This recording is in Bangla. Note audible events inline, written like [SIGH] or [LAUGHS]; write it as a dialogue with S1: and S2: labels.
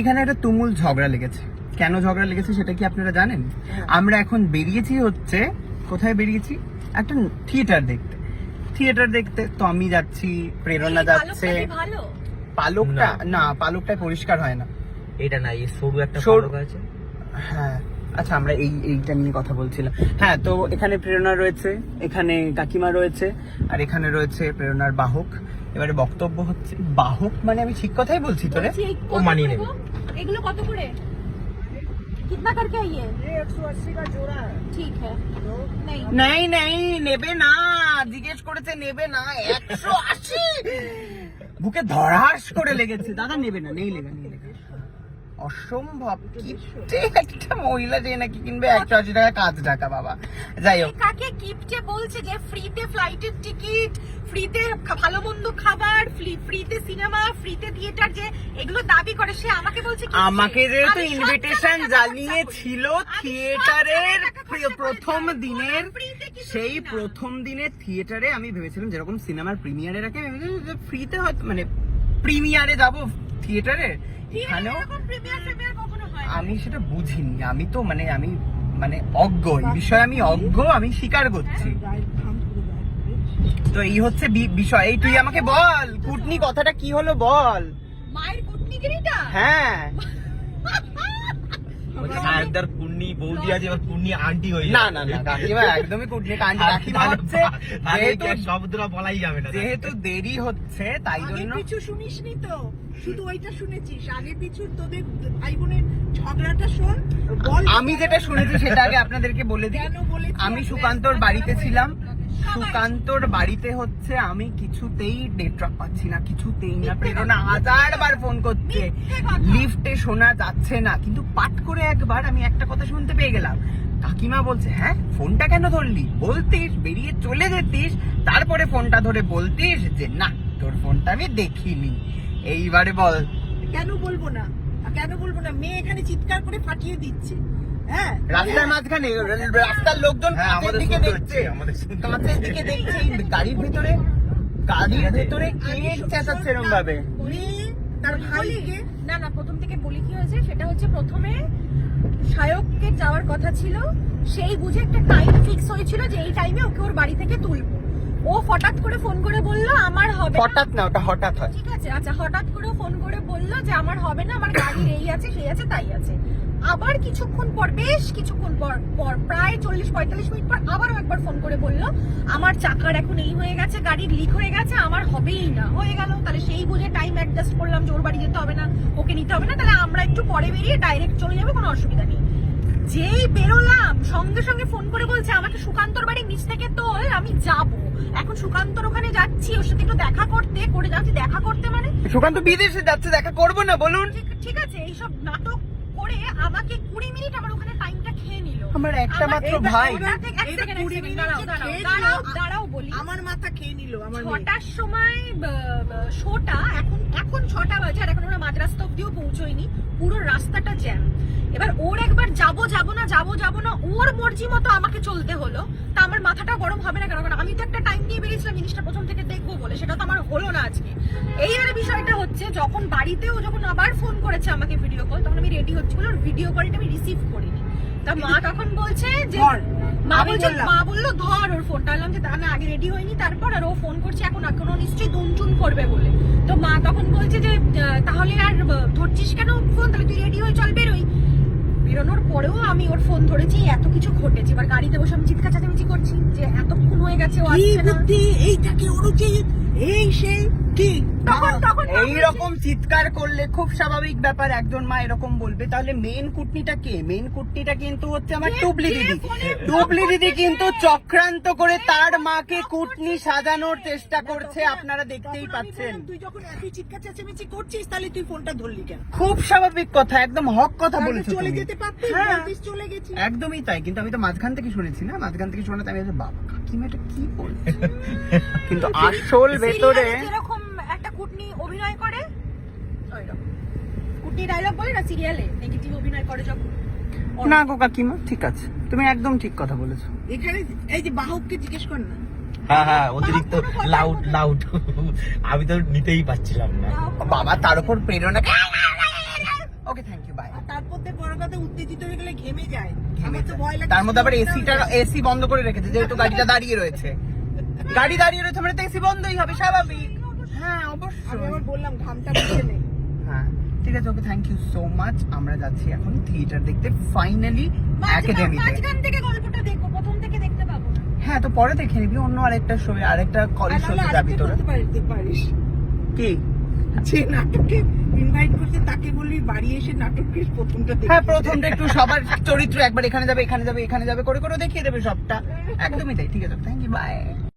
S1: এইখানে একটা তুমুল ঝগড়া লেগেছে। কেন ঝগড়া লেগেছে সেটা কি আপনারা জানেন? আমরা এখন বেরিয়েছি হচ্ছে কোথায় বেরিয়েছি? একটা থিয়েটার দেখতে। থিয়েটার দেখতে তো আমি যাচ্ছি প্রেরণা যাচ্ছে। পালকটা
S2: না।
S1: পালকটা পরিষ্কার হয় না।
S2: এটা না এই সরু একটা
S1: সরু-
S2: পালক আছে।
S1: হ্যাঁ। আচ্ছা আমরা এই এইটা নিয়ে কথা বলছিলাম। হ্যাঁ তো এখানে প্রেরণা রয়েছে এখানে কাকিমা রয়েছে আর এখানে রয়েছে প্রেরণার বাহক। এবারে বক্তব্য হচ্ছে বাহক মানে আমি ঠিক কথাই বলছি তো রে
S3: বলছি, এই
S2: ও
S3: কত
S2: মানিয়ে
S3: করে
S2: নেবে।
S3: গো? এগুলো কত করে कितना करके है ये एक सौ अस्सी का जोड़ा है ठीक है नहीं
S1: নেই নেই নেবে না জিজ্ঞেস করেছে নেবে না একশো আশি বুকে ধরাস করে লেগেছে দাদা নেবে না নেই লেগে নেই লেগে অসম্ভব। কিপ্টে একটা মহিলা যে নাকি কিনবে একশো আশি টাকা কাজ টাকা বাবা। যাই হোক।
S3: কাকে কিপটে বলছে যে ফ্রিতে ফ্লাইটের টিকিট ফ্রিতে ভালো মন্দ খাবার ফ্রিতে সিনেমা ফ্রিতে থিয়েটার যে এগুলো দাবি করে সে আমাকে বলছে
S1: আমাকে যেহেতু ইনভিটেশন জানিয়েছিল থিয়েটারের প্রথম দিনের সেই প্রথম দিনের থিয়েটারে আমি ভেবেছিলাম যেরকম সিনেমার প্রিমিয়ারে রাখে ফ্রিতে হয়তো মানে প্রিমিয়ারে যাব। থিয়েটারে? এখানেও
S3: হয়।
S1: আমি সেটা বুঝিনি। আমি তো মানে আমি মানে অজ্ঞ। এই বিষয়ে আমি অজ্ঞ আমি স্বীকার করছি। তো এই হচ্ছে বি- বিষয়। এই তুই আমাকে বল। কুটনি কথাটা কি হলো বল?
S3: মায়ের কুটনি
S1: হ্যাঁ।
S2: সাহেবদার কুন্নি বৌদি আছে এবার কুন্নি আন্টি হয়ে
S1: না না না কাকিমা একদমই কুটনি কান্ড কাকিমা হচ্ছে যেহেতু
S2: শব্দটা বলাই যাবে না
S1: যেহেতু দেরি হচ্ছে তাই
S4: আগে
S1: জন্য
S4: পিছু শুনিসনি তো শুধু ওইটা শুনেছিস। আগে পিছু তোদের ভাই বোনের ঝগড়াটা শোন
S1: আমি যেটা শুনেছি সেটা আগে আপনাদেরকে বলে দিই। আমি সুকান্তর বাড়িতে ছিলাম। সুকান্তর বাড়িতে হচ্ছে আমি কিছুতেই নেটওয়ার্ক পাচ্ছি না কিছুতেই না। প্রেরণা হাজার বার ফোন করছে। লিফটে শোনা যাচ্ছে না। কিন্তু পাট করে একবার আমি একটা কথা শুনতে পেয়ে গেলাম। কাকিমা বলছে হ্যাঁ ফোনটা কেন ধরলি? বলতিস বেরিয়ে চলে যেতিস। তারপরে ফোনটা ধরে বলতিস যে না তোর ফোনটা আমি দেখিনি। এইবারে বল।
S4: কেন বলব না? কেন বলব না? মেয়ে এখানে চিৎকার করে ফাটিয়ে দিচ্ছে। হ্যাঁ
S1: রাস্তার মাঝখানে রাস্তার লোকজন
S2: হ্যাঁ
S1: কাঁচের দিকে দেখছে। কাঁচের দিকে দেখছে গাড়ির ভিতরে গাড়ির ভিতরে কে চেঁচাচ্ছে এরকম ভাবে
S4: তার ভাইকে
S3: না না প্রথম থেকে বলি কি হয়েছে সেটা হচ্ছে প্রথমে সায়ককে যাওয়ার কথা ছিল। সেই বুঝে একটা টাইম ফিক্স হয়েছিল যে এই টাইমে ওকে ওর বাড়ি থেকে তুলবো। ও হঠাৎ করে ফোন করে বলল আমার হবে
S1: হঠাৎ না ওটা হঠাৎ হয়।
S3: ঠিক আছে আচ্ছা হঠাৎ করে ফোন করে বলল যে আমার হবে না আমার গাড়ির এই আছে সেই আছে তাই আছে। আবার কিছুক্ষণ পর বেশ কিছুক্ষণ পর পর প্রায় চল্লিশ পঁয়তাল্লিশ মিনিট পর আবারও একবার ফোন করে বলল আমার চাকার এখন এই হয়ে গেছে গাড়ির লিক হয়ে গেছে আমার হবেই না। হয়ে গেল তাহলে সেই বুঝে টাইম অ্যাডজাস্ট করলাম যে ওর বাড়ি যেতে হবে না ওকে নিতে হবে না তাহলে আমরা একটু পরে বেরিয়ে ডাইরেক্ট চলে যাব কোনো অসুবিধা নেই। যেই বেরোলাম সঙ্গে সঙ্গে ফোন করে বলছে আমাকে সুকান্তর বাড়ির নিচ থেকে তোল আমি যাব। এখন সুকান্তর ওখানে যাচ্ছি ওর সাথে একটু দেখা করতে করে যাচ্ছি দেখা করতে মানে?
S1: সুকান্ত বিদেশে যাচ্ছে দেখা করব না বলুন।
S3: ঠিক আছে এইসব নাটক করে আমাকে কুড়ি মিনিট আমার ওখানে টাইমটা খেয়ে নিল।
S1: আমার একটা মাত্র ভাই।
S3: দাঁড়াও, দাঁড়াও, বলি।
S4: আমার মাথা খেয়ে নিল আমার।
S3: ছটার সময় শোটা এখন এখন ছটা বাজে আর এখন আমরা অব্দিও পৌঁছইনি পুরো রাস্তাটা জ্যাম। এবার ওর একবার যাব যাব না যাব যাব না ওর মর্জি মতো আমাকে চলতে হলো। তা আমার মাথাটা গরম হবে না কেন? কারণ আমি তো একটা টাইম নিয়ে বেরিয়েছিলাম জিনিসটা প্রথম থেকে দেখব বলে। সেটা তো আমার হলো না আজকে। এইবারে বিষয়টা হচ্ছে যখন বাড়িতেও যখন আবার ফোন করেছে আমাকে ভিডিও কল তখন আমি রেডি হচ্ছি বলে ওর ভিডিও কলটা আমি রিসিভ করিনি। তা মা তখন বলছে যে। মা বলছে মা বলল ধর ওর ফোনটা আনলাম যে আমি আগে রেডি হয়নি তারপর আর ও ফোন করছে এখন এখনও নিশ্চয়ই দুনচুন করবে বলে। তো মা তখন বলছে যে তাহলে আর ধরছিস কেন ফোন তাহলে তুই রেডি হয়ে চল বেরোই। বেরোনোর পরেও আমি ওর ফোন ধরেছি এত কিছু ঘটেছে। এবার গাড়িতে বসে আমি চিৎকার চেঁচামেচি করছি যে এতক্ষণ হয়ে গেছে ও আসছে না।
S4: এইটাকে উচিত এই সেই কি
S3: তখন তখন মা
S1: এই রকম চিৎকার করলে খুব স্বাভাবিক ব্যাপার একজন মা এরকম বলবে। তাহলে মেন কুটনিটা কে? মেন কুটনিটা কিন্তু হচ্ছে আমার টুবলি দিদি। টুবলি দিদি কিন্তু চক্রান্ত করে তার মাকে কুটনি সাজানোর চেষ্টা করছে আপনারা দেখতেই পাচ্ছেন।
S4: তুই যখন এতই চিৎকার চেঁচামেচি করছিস তাহলে তুই ফোনটা ধরলি কেন?
S1: খুব স্বাভাবিক কথা একদম হক কথা বলেছ
S4: চলে যেতে পারতিস
S1: হ্যাঁ।
S4: চলে গেছি।
S1: একদমই তাই কিন্তু আমি তো মাঝখান থেকে শুনেছি না? মাঝখান থেকে শুনে তো আমি বাবা কাকিমা এটা কি বলছে? [LAUGHS] কিন্তু আসল ভেতরে
S3: সিরিয়ালে যেরকম অভিনয় করে কুটনি ডায়লগ বলে না সিরিয়ালে নেগেটিভ অভিনয় করে যখন?
S1: না গো কাকিমা ঠিক আছে। তুমি একদম ঠিক কথা বলেছ।
S4: এখানে এই যে বাহককে জিজ্ঞেস কর না।
S2: হ্যাঁ হ্যাঁ অতিরিক্ত লাউড লাউড আমি তো নিতেই পাচ্ছিলাম না।
S1: বাবা তার উপর প্রেরণা ওকে থ্যাংক ইউ বাই
S4: আর তারপর থেকে বড় কথা উত্তেজিত হয়ে গেলে ঘেমে যায়। আমার তো ভয় লাগে
S1: তার মধ্যে আবার এসিটা এসি বন্ধ করে রেখেছে যেহেতু গাড়িটা দাঁড়িয়ে রয়েছে। গাড়ি দাঁড়িয়ে রয়েছে মানে তো এসি বন্ধই হবে স্বাভাবিক। হ্যাঁ
S4: আমি
S1: অবশ্যই
S4: আবার বললাম ঘামটা বুঝে নেই
S1: হ্যাঁ ঠিক আছে okay thank you so much আমরা যাচ্ছি এখন থিয়েটার দেখতে ফাইনালি একাডেমিতে
S3: মাঝখান থেকে গল্পটা দেখব প্রথম থেকে দেখতে পাবো না।
S1: হ্যাঁ তো পরে দেখে নিবি অন্য আরেকটা শো আরেকটা কলেজ শোতে যাবি তোরা।
S4: পারিস।
S1: কি?
S4: যে নাটকে ইনভাইট করতে তাকে বলবি বাড়ি এসে নাটকের প্রথমটা দেখে
S1: হ্যাঁ প্রথমটা একটু সবার চরিত্র একবার এখানে যাবে এখানে যাবে এখানে যাবে করে করে দেখিয়ে দেবে সবটা। একদমই তাই ঠিক আছে থ্যাংক ইউ বাই